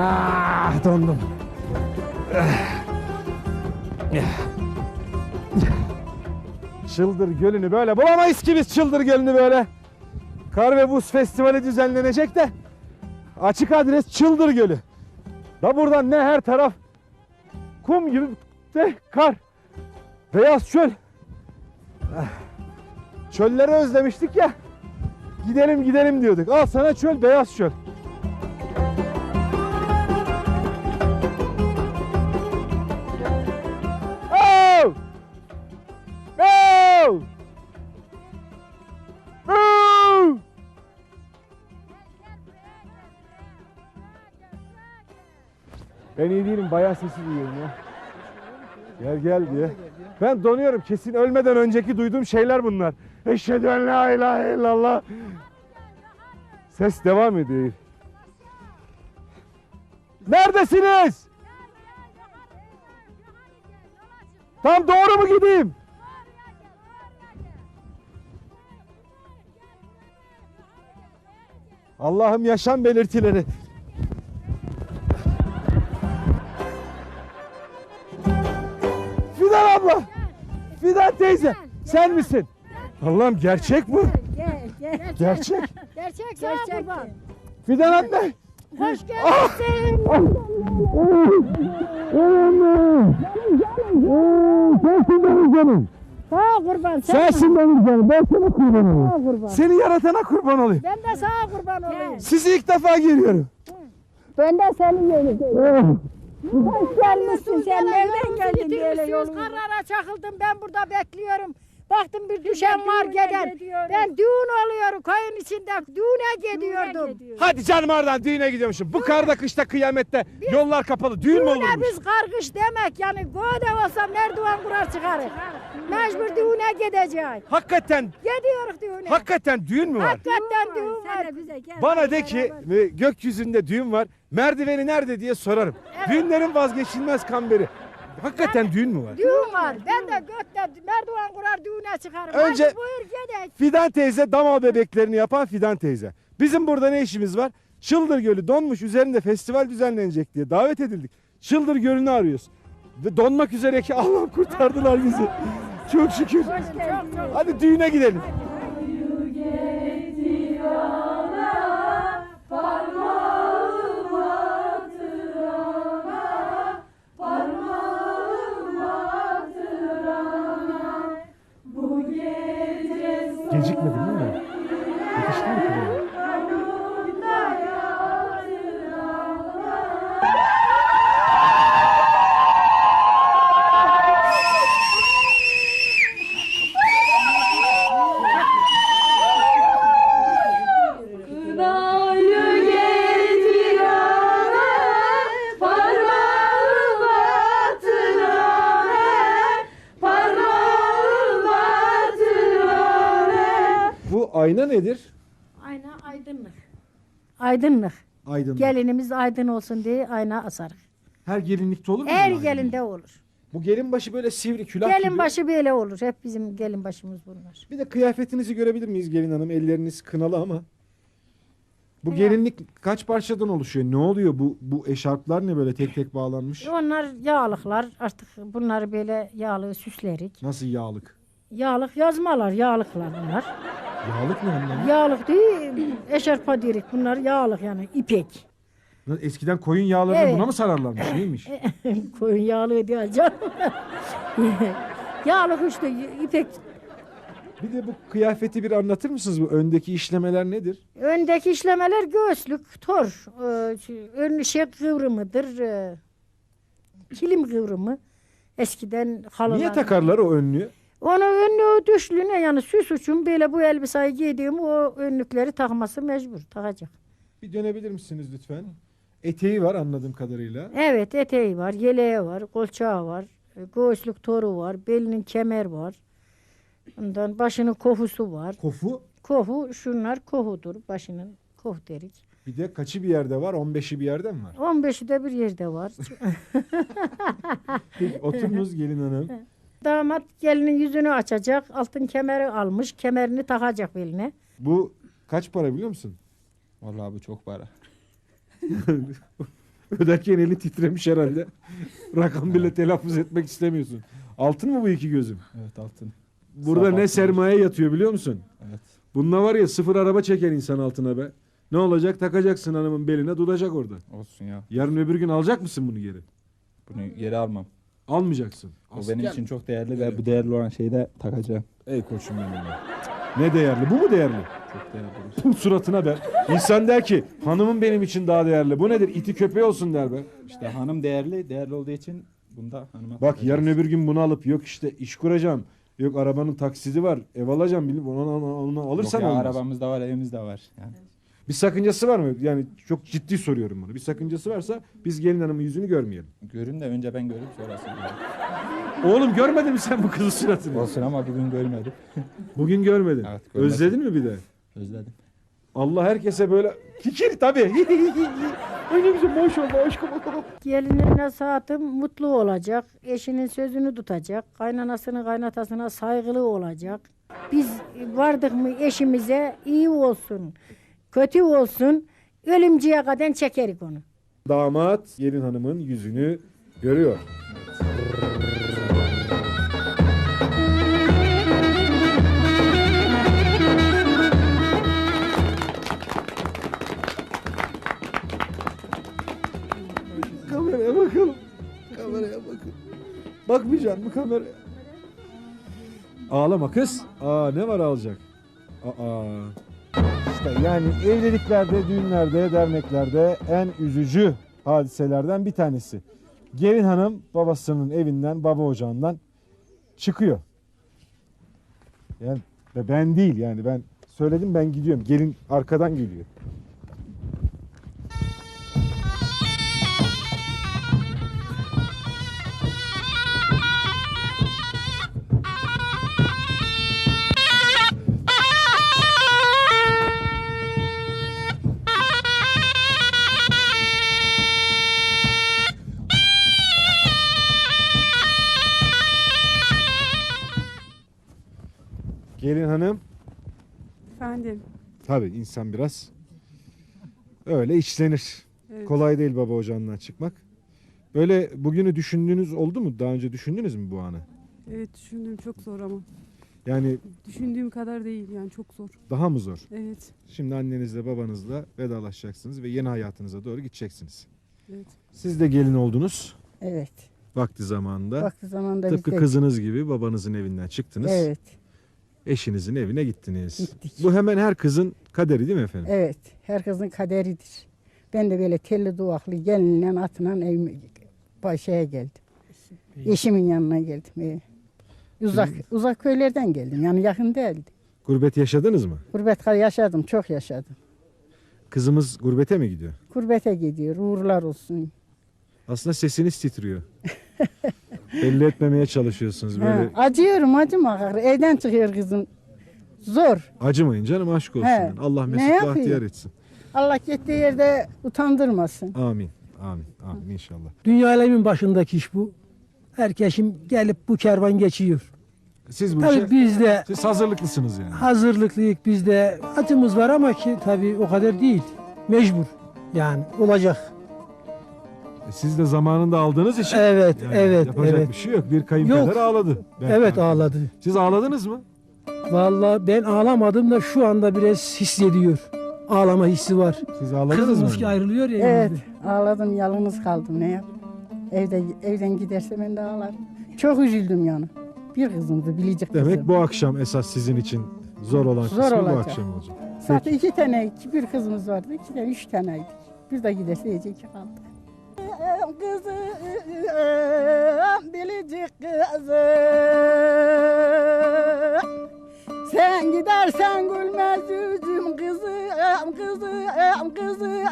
Ah dondum. Çıldır Gölü'nü böyle bulamayız ki biz Çıldır Gölü'nü böyle. Kar ve Buz Festivali düzenlenecek de açık adres Çıldır Gölü. Da buradan ne her taraf kum gibi de kar. Beyaz çöl. Ah, Çölleri özlemiştik ya. Gidelim gidelim diyorduk. Al sana çöl beyaz çöl. Ben iyi değilim. Bayağı sesi duyuyorum ya. Gel gel diye. Ben donuyorum. Kesin ölmeden önceki duyduğum şeyler bunlar. Eşhedü en la ilahe illallah. Ses devam ediyor. Neredesiniz? Tam doğru mu gideyim? Allah'ım yaşam belirtileri. Fidan teyze. Sen misin? Allah'ım gerçek bu. Gel gel. Gerçek. Gerçek kurban. Fidan anne. Hoş geldin. Sensin benim canım. Sağ kurban. Sen Sensin benim canım. Ben sana kurban olayım. Sağ kurban. Seni yaratana kurban olayım. Ben de sana kurban olayım. Sizi ilk defa görüyorum. Ben de senin yerini Oh, Hoş gelmişsin sen. Nereden geldin böyle yolunu? karara çakıldım ben burada bekliyorum. Baktım bir düşen var düğüne gidiyorum. Ben düğün oluyorum koyun içinde düğüne gidiyordum. Hadi canım oradan düğüne gidiyormuşum. Bu karda kışta kıyamette yollar kapalı. Düğün mü Düğüne olurmuş? biz kargış demek yani gode olsam merdiven kurar çıkarır. Mecbur düğüne gideceğiz. Hakikaten, Gidiyoruz düğüne. hakikaten düğün mü var? Hakikaten düğün var. Sen de bize gel. Bana de ki e, gökyüzünde düğün var. Merdiveni nerede diye sorarım. Düğünlerin vazgeçilmez kamberi. Hakikaten düğün mü var? Düğün var. Ben de gökte merdiven kurar düğüne çıkarım. Önce- Hadi buyur gidelim. Fidan teyze damal bebeklerini yapan Fidan teyze. Bizim burada ne işimiz var? Çıldır Gölü donmuş üzerinde festival düzenlenecek diye davet edildik. Çıldır Gölü'nü arıyoruz. Ve donmak üzere ki Allah'ım kurtardılar bizi. Çok şükür. Hadi düğüne gidelim. Gecikmedim değil mi? Yetiştim mi kızım? Aydınlık. Aydınlık. Aydınlık. Gelinimiz aydın olsun diye ayna asarız. Her gelinlikte olur mu? Her gelinde olur. Bu gelin başı böyle sivri külah gibi. Gelin başı böyle olur. Hep bizim gelin başımız bunlar. Bir de kıyafetinizi görebilir miyiz gelin hanım? Elleriniz kınalı ama. Bu gelinlik kaç parçadan oluşuyor? Ne oluyor bu bu eşarplar ne böyle tek tek bağlanmış? Onlar yağlıklar. Artık bunları böyle yağlı süslerik. Nasıl yağlık? Yağlık yazmalar, yağlıklar bunlar. Yağlık ne anlamı? Yağlık değil, eşarpa dirik. Bunlar yağlık yani ipek. Lan Eskiden koyun yağlarını Evet. buna mı sararlarmış? Neymiş? Koyun yağlığı diyor canım. yağlık işte ipek. Bir de bu kıyafeti bir anlatır mısınız? Bu öndeki işlemeler nedir? Öndeki işlemeler göğüslük, tor. Ee, şu Ön şey kıvrımıdır. ee, Kilim kıvrımı. Eskiden halılar. Niye takarlar o önlüğü? Onu önlüğü düşlüğüne yani süs için böyle bu elbiseyi giydiğim o önlükleri takması mecbur. Takacak. Bir dönebilir misiniz lütfen? Eteği var anladığım kadarıyla. Evet eteği var, yeleği var, kolçağı var, e, göğüslük toru var, belinin kemer var. Ondan başının kofusu var. Kofu Kofu şunlar kohudur başının koh derik. bir de kaçı bir yerde var? 15'i bir yerde mi var? 15'i de bir yerde var. Peki, Oturunuz gelin hanım. Damat gelinin yüzünü açacak. Altın kemeri almış. Kemerini takacak beline. Bu kaç para biliyor musun? Vallahi bu çok para. Öderken eli titremiş herhalde. Rakam bile telaffuz etmek istemiyorsun. Altın mı bu iki gözüm? Evet altın. Burada Saf ne altın. sermaye yatıyor biliyor musun? Evet. Bununla var ya sıfır araba çeker insan altına be. Ne olacak? Takacaksın hanımın beline duracak orada. Olsun ya. Yarın öbür gün alacak mısın bunu geri? Bunu geri almam. Almayacaksın. O benim için çok değerli ve bu değerli olan şeyi de takacağım. Ey koçum benim ya. Ne değerli? Bu mu değerli? Çok değerli. Pum suratına be. İnsan der ki hanımım benim için daha değerli. Bu nedir? İti köpeği olsun der be. İşte hanım değerli, değerli olduğu için bunda hanıma Bak yarın öbür gün bunu alıp yok işte iş kuracağım. Yok arabanın taksidi var. Ev alacağım. Bilip onu, onu, onu alırsan Yok ya, olmaz. arabamız da var, evimiz de var. Yani. Bir sakıncası var mı? Yani çok ciddi soruyorum bunu. Bir sakıncası varsa biz gelin hanımın yüzünü görmeyelim. Görün de önce ben görüp sonrası göreyim. Oğlum görmedin mi sen bu kızın suratını? Olsun ama bugün görmedim. Bugün görmedin. Evet, görmedim. Özledin mi bir de? Özledim. Allah herkese böyle kikir tabii. Öyle bizim maşallah aşkım. Gelinine saatim mutlu olacak. Eşinin sözünü tutacak. Kaynanasının kaynatasına saygılı olacak. Biz vardık mı eşimize iyi olsun, kötü olsun, ölümcüye kadar çekerik onu. Damat gelin hanımın yüzünü görüyor. Kameraya bakalım. Kameraya bakın. Bakmayacaksın mı kameraya? Ağlama kız. Aa ne var ağlayacak? Aa. İşte yani evliliklerde, düğünlerde, derneklerde en üzücü hadiselerden bir tanesi. Gelin hanım babasının evinden, baba ocağından çıkıyor. Yani ben değil yani ben söyledim ben gidiyorum. Gelin arkadan geliyor. Tabii insan biraz öyle içlenir. Evet. Kolay değil baba ocağından çıkmak. Böyle bugünü düşündüğünüz oldu mu? Daha önce düşündünüz mü bu anı? Evet düşündüm çok zor ama. Yani Düşündüğüm kadar değil yani çok zor. daha mı zor? Evet. Şimdi annenizle babanızla vedalaşacaksınız ve yeni hayatınıza doğru gideceksiniz. Evet. Siz de gelin oldunuz Evet. vakti zamanında. Vakti zamanında Tıpkı de- kızınız gibi babanızın evinden çıktınız. Evet. Eşinizin evine gittiniz. Gittik. Bu hemen her kızın kaderi değil mi efendim? Evet. Herkesin kaderidir. Ben de böyle telli duvaklı gelinle atla evime şeye geldim. Eşimin yanına geldim. Evet. Uzak uzak köylerden geldim. Yani yakın değildi. Gurbet yaşadınız mı? Gurbet yaşadım, çok yaşadım. Kızımız gurbete mi gidiyor? Gurbete gidiyor, uğurlar olsun. Aslında sesiniz titriyor. Belli etmemeye çalışıyorsunuz böyle. Ha, acıyorum, acıma. Evden çıkıyor kızım. Zor. Acımayın canım aşk olsun. He. yani. Allah Ne mesut yapayım? bahtiyar etsin. Allah gittiği yerde utandırmasın. Amin. Amin. Amin inşallah. Dünya alemin başındaki iş bu. Herkesin gelip bu kervan geçiyor. Siz bu Tabii işe biz de siz hazırlıklısınız yani. hazırlıklıyık, bizde acımız var ama ki tabii o kadar değil. Mecbur. Yani olacak. Siz de zamanında aldığınız için Evet, yani evet, yapacak evet. bir şey yok. Bir kayınpeder Yok. ağladı. Ben Evet farkındayım. ağladı. Siz ağladınız mı? Vallahi ben ağlamadım da şu anda biraz hissediyor. Ağlama hissi var. Siz ağladınız Kızımız mı? ki ayrılıyor ya. Evet, elimizde. ağladım, yalnız kaldım. Ne yap? Evde evden giderse ben de ağlarım. Çok üzüldüm yani. Bir kızımdı, bilecek kızım. Demek bu akşam esas sizin için zor olan Zor kısmı bu olacak. akşam olacak. Zaten iki tane, iki, bir kızımız vardı, iki tane, üç taneydik. Bir de giderse iyice iki kaldı. Kızım, bilecek kızım. Sen gidersen gülmez yüzüm kızım, kızım, kızım.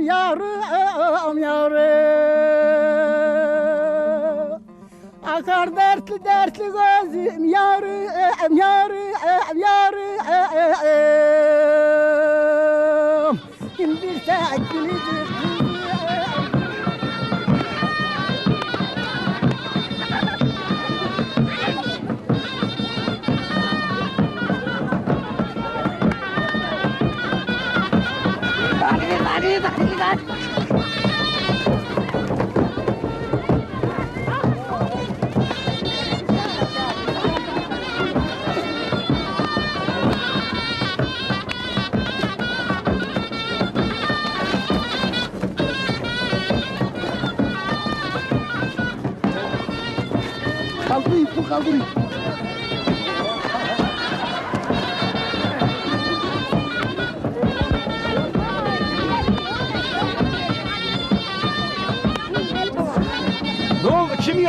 Yavrum, yavrum. Akar dertli dertli gözüm yarım yarım yarım Kim bir tek gülücük kızım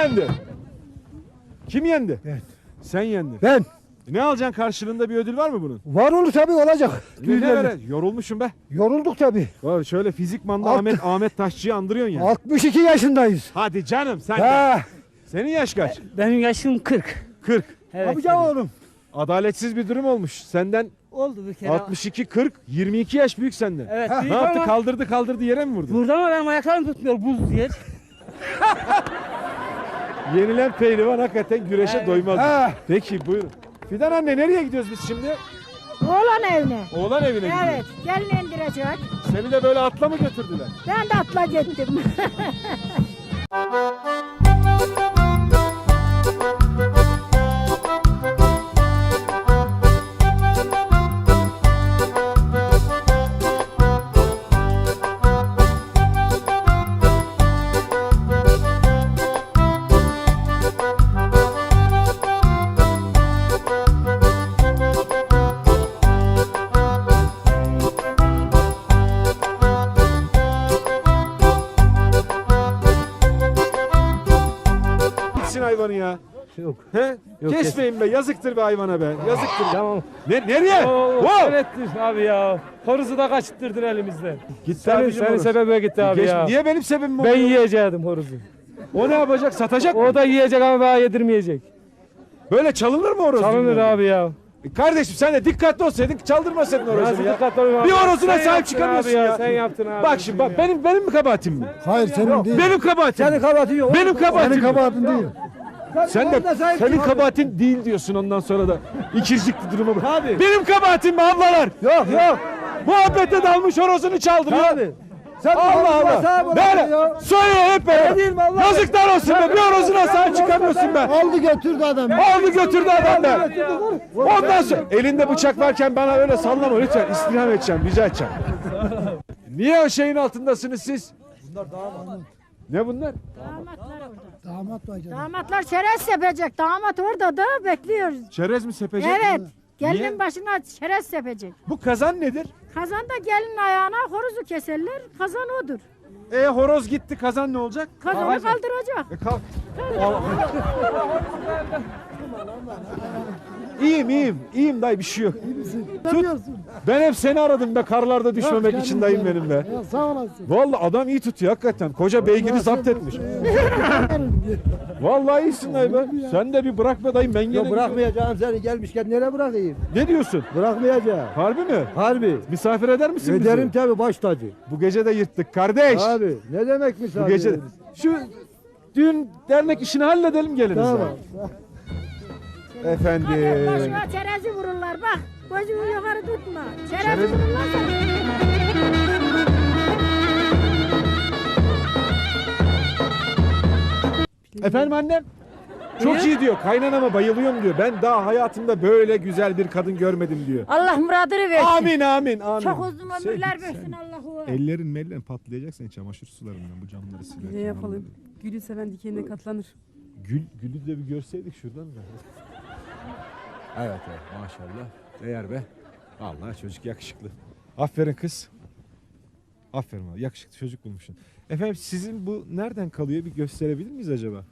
yendi? Kim yendi? Ben. Sen yendin. Ben. Ne alacaksın karşılığında bir ödül var mı bunun? Var olur tabii olacak. Ne? Yorulmuşum be. Yorulduk tabii. Vay, Şöyle fizikmanda Alt- Ahmet Ahmet Taşçı'yı andırıyorsun ya. 62 yaşındayız. Hadi canım sen de. Ha. Senin yaş kaç? Benim yaşım 40. 40. Evet. Yapacağım oğlum. Adaletsiz bir durum olmuş. Senden Oldu bir kere. 62 40 22 yaş büyük senden. Evet. Ha, büyük Ne yaptı? ama Kaldırdı kaldırdı yere mi vurdu? Burada ama benim ayaklarım tutmuyor buz diye. Yenilen pehlivan hakikaten güreşe Evet. doymaz. Ha. Peki buyurun. Fidan anne nereye gidiyoruz biz şimdi? Oğlan evine. Oğlan evine Evet, gidiyoruz. gelin indirecek. Seni de böyle atla mı götürdüler? Ben de atla gittim. Yok. He? Yok, Kesmeyin be yazıktır be hayvana be. Yazıktır. Tamam. Ne, nereye? Oo, Wow! Öğrettin abi ya. Horozu da kaçırttırdın elimizden. Gitti Senin, abicim senin orası. sebebe gitti abi Geç- ya. Niye benim sebebim Ben oluyor? yiyecektim horozu. O ne yapacak? Satacak mı? O da yiyecek ama bana yedirmeyecek. Böyle çalınır mı horoz? Çalınır dünyada? abi ya. E Kardeşim sen de dikkatli olsaydın çaldırmasaydın horozunu Nasıl ya. dikkatli olayım abi? Bir horozuna Sen sahip yaptın çıkamıyorsun abi ya. Sen yaptın abi. Bak şimdi bak benim benim mi kabahatim mi? Hayır senin değil. Benim kabahatim. Senin kabahatin yok. Benim kabahatim. Senin kabahatin değil. Sen de senin kabahatin değil diyorsun ondan sonra da ikircikli duruma bak. Tabii. Benim kabahatim mi ablalar? Yok yok. Muhabbete dalmış horozunu çaldırıyor. Tabii. Sen Allah Allah. Böyle söyle hep be. Yazıklar olsun be. Bir horozuna sahip çıkamıyorsun be. Aldı götürdü adam. Aldı götürdü adam be. Ondan sonra elinde bıçak varken bana öyle sallama lütfen. İstirham edeceğim, rica edeceğim. Niye o şeyin altındasınız siz? Bunlar damat. Ne bunlar? Damatlar orada. Damat var canım. Damatlar çerez sepecek. Damat orada da bekliyor. Çerez mi sepecek? Evet. Gelinin Niye? başına çerez sepecek. Bu kazan nedir? Kazan da gelin ayağına horozu keserler. Kazan odur. E horoz gitti kazan ne olacak? Kazanı kaldıracak. E kalk. iyiyim iyiyim. İyiyim dayı bir şey yok. Tut. Ben hep seni aradım be karlarda düşmemek için dayım benim be. Ya sağ olasın. Vallahi adam iyi tutuyor hakikaten. Koca beygiri zapt etmiş. Vallahi iyisin dayı be. Sen de bir bırak be dayım ben gene Ya bırakmayacağım seni gelmişken nereye bırakayım? Ne diyorsun? Bırakmayacağım. Harbi mi? Harbi. Misafir eder misin bizi? Ederim tabii baş tacı. Bu gece de yırttık kardeş. Abi ne demek Bu misafir? gece şu düğün dernek işini halledelim geliniz. Tamam. Efendim. Başına çerezi vururlar bak. Gözünü yukarı tutma. Çerez-. Efendim annem? Çok iyi diyor. Kaynanama bayılıyorum diyor. Ben daha hayatımda böyle güzel bir kadın görmedim diyor. Allah muradını versin. Amin amin amin. Çok uzun ömürler versin Allah'u. Ellerin mellerin patlayacak senin çamaşır sularından bu camları silerken. Ne yapalım? Gülü seven dikenine katlanır. Gül, gülü de bir görseydik şuradan da. Evet evet maşallah. Değer be. Allah çocuk yakışıklı. Aferin kız. Aferin valla yakışıklı çocuk bulmuşsun. Efendim sizin bu nereden kalıyor bir gösterebilir miyiz acaba?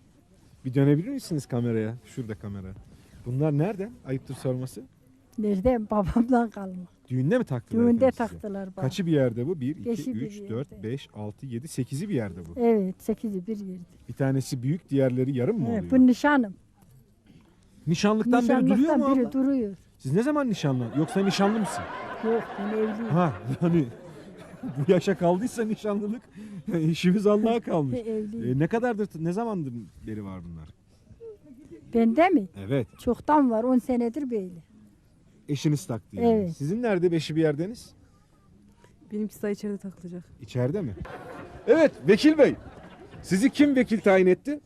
Bir dönebilir misiniz kameraya? Şurada kamera. Bunlar nereden? Ayıptır sorması. Nerede? Babamdan kalma. Düğünde mi taktılar? Düğünde efendim taktılar bana. Kaçı bir yerde bu? 1, 2, Beşi bir 3, 4, yerde. 5, 6, 7, 8'i bir yerde bu. Evet, sekizi bir yerde. Bir tanesi büyük, diğerleri yarım mı oluyor? Evet, bu nişanım. Nişanlıktan biri duruyor mu Nişanlıktan biri duruyor. Siz ne zaman nişanlı? Yoksa nişanlı mısın? Yok, ben evliyim. Ha yani bu yaşa kaldıysa nişanlılık işimiz Allah'a kalmış. evliyim. E, ne kadardır, ne zamandır beri var bunlar? Bende mi? Evet. Çoktan var, 10 senedir böyle. Eşiniz taktı yani. Evet. Sizin nerede beşi bir yerdeniz? Benimkisi daha içeride takılacak. İçeride mi? Evet vekil bey. Sizi kim vekil tayin etti?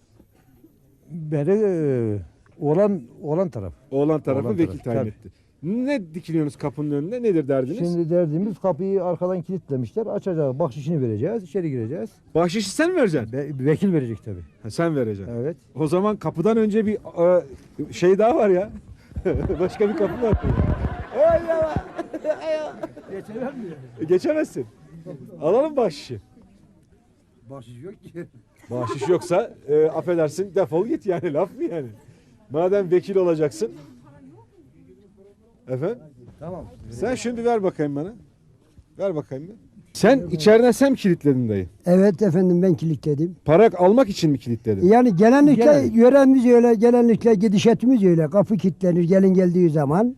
Beni e, olan olan taraf. Oğlan tarafı Oğlan vekil tarafı, tayin tabii. etti. Ne dikiliyorsunuz kapının önünde? Nedir derdiniz? Şimdi derdimiz kapıyı arkadan kilitlemişler. Açacağız, bahşişini vereceğiz, içeri gireceğiz. Bahşişi sen mi vereceksin? Be- vekil verecek tabii. Ha, sen vereceksin. Evet. O zaman kapıdan önce bir e, şey daha var ya. Başka bir kapı var. Ay ya. E, Geçemezsin. Alalım bahşişi. Bahşiş yok ki. Bahşiş yoksa e, affedersin defol git yani laf mı yani? Madem vekil olacaksın. Efendim? Tamam. Sen şimdi ver bakayım bana. Ver bakayım bir. Sen içeriden sen mi kilitledin dayı? Evet efendim ben kilitledim. Para almak için mi kilitledin? Yani genellikle Genel. yöremiz öyle, genellikle gidişatımız öyle. Kapı kilitlenir gelin geldiği zaman.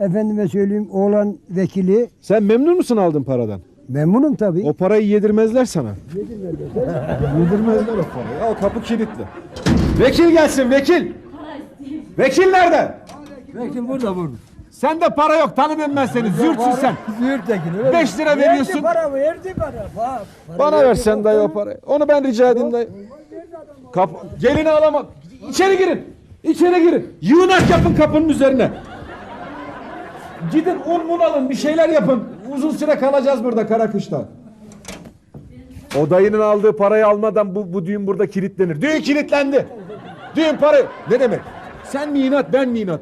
Efendime söyleyeyim oğlan vekili Sen memnun musun aldığın paradan? memnunum tabii. O parayı yedirmezler sana. yedirmezler o parayı. Al kapı kilitli. Vekil gelsin vekil. Vekil nerede? Vekil burada burada. Sende para yok tanımıyorum ben seni. Zürtsün sen. Züğürt Tekin. 5 lira veriyorsun. para verdi bana. Para Bana ver sen dayı o parayı. Onu ben rica edeyim dayı. Kap gelini alamam. İçeri girin. İçeri girin. Yığınak yapın kapının üzerine. Gidin un mun alın bir şeyler yapın. Uzun süre kalacağız burada kara kışta. O dayının aldığı parayı almadan bu, bu düğün burada kilitlenir. Düğün kilitlendi. Düğün parayı. Ne demek? Sen mi inat ben mi inat?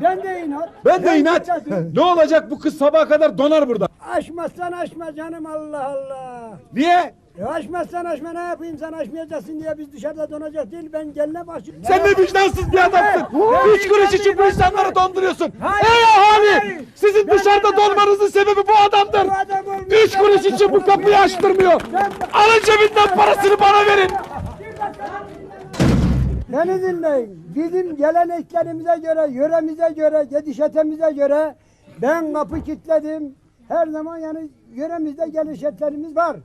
Ben de inat. Ben de inat. ne olacak bu kız sabaha kadar donar burada. Aşmazsan aşma canım Allah Allah. Niye? E aşmazsan aşma ne yapayım sen aşmayacaksın diye biz dışarıda donacak değil ben geline başlıyorum. Sen ne vicdansız bir adamsın. Üç kuruş için bu insanları donduruyorsun. Ey ahali! Sizin dışarıda donmanızın sebebi bu adamdır. Üç kuruş için bu kapıyı açtırmıyor. Alın cebinden parasını bana verin. Beni dinleyin. Bizim geleneklerimize göre, yöremize göre, gedişetemize göre ben kapı kilitledim. Her zaman yani yöremizde gelişetlerimiz var.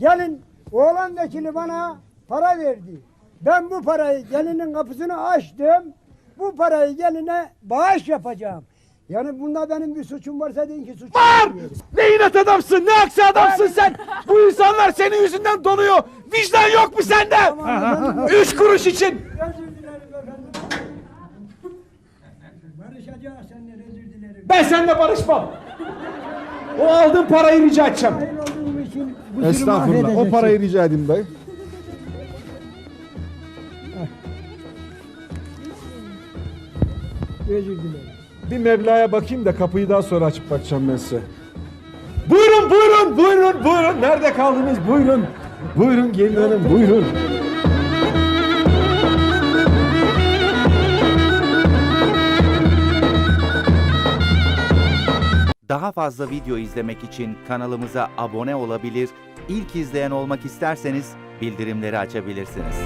Gelin oğlan vekili bana para verdi. Ben bu parayı gelinin kapısını açtım. Bu parayı geline bağış yapacağım. Yani bunda benim bir suçum varsa deyin ki suçum Var! Ne inat adamsın, ne aksi adamsın sen. Bu insanlar senin yüzünden donuyor. Vicdan yok mu sende? Üç kuruş için. Özür dilerim efendim. Barışacağız seninle özür dilerim. Ben seninle barışmam. O aldığın parayı rica edeceğim. Hayır olduğum için kusurumu Estağfurullah. O parayı rica edeyim dayı. Özür dilerim. Bir Mevla'ya bakayım da kapıyı daha sonra açıp bakacağım ben size. Buyurun, buyurun, buyurun, buyurun. Nerede kaldınız? Buyurun. Buyurun gelin hanım, buyurun. Daha fazla video izlemek için kanalımıza abone olabilir, ilk izleyen olmak isterseniz bildirimleri açabilirsiniz.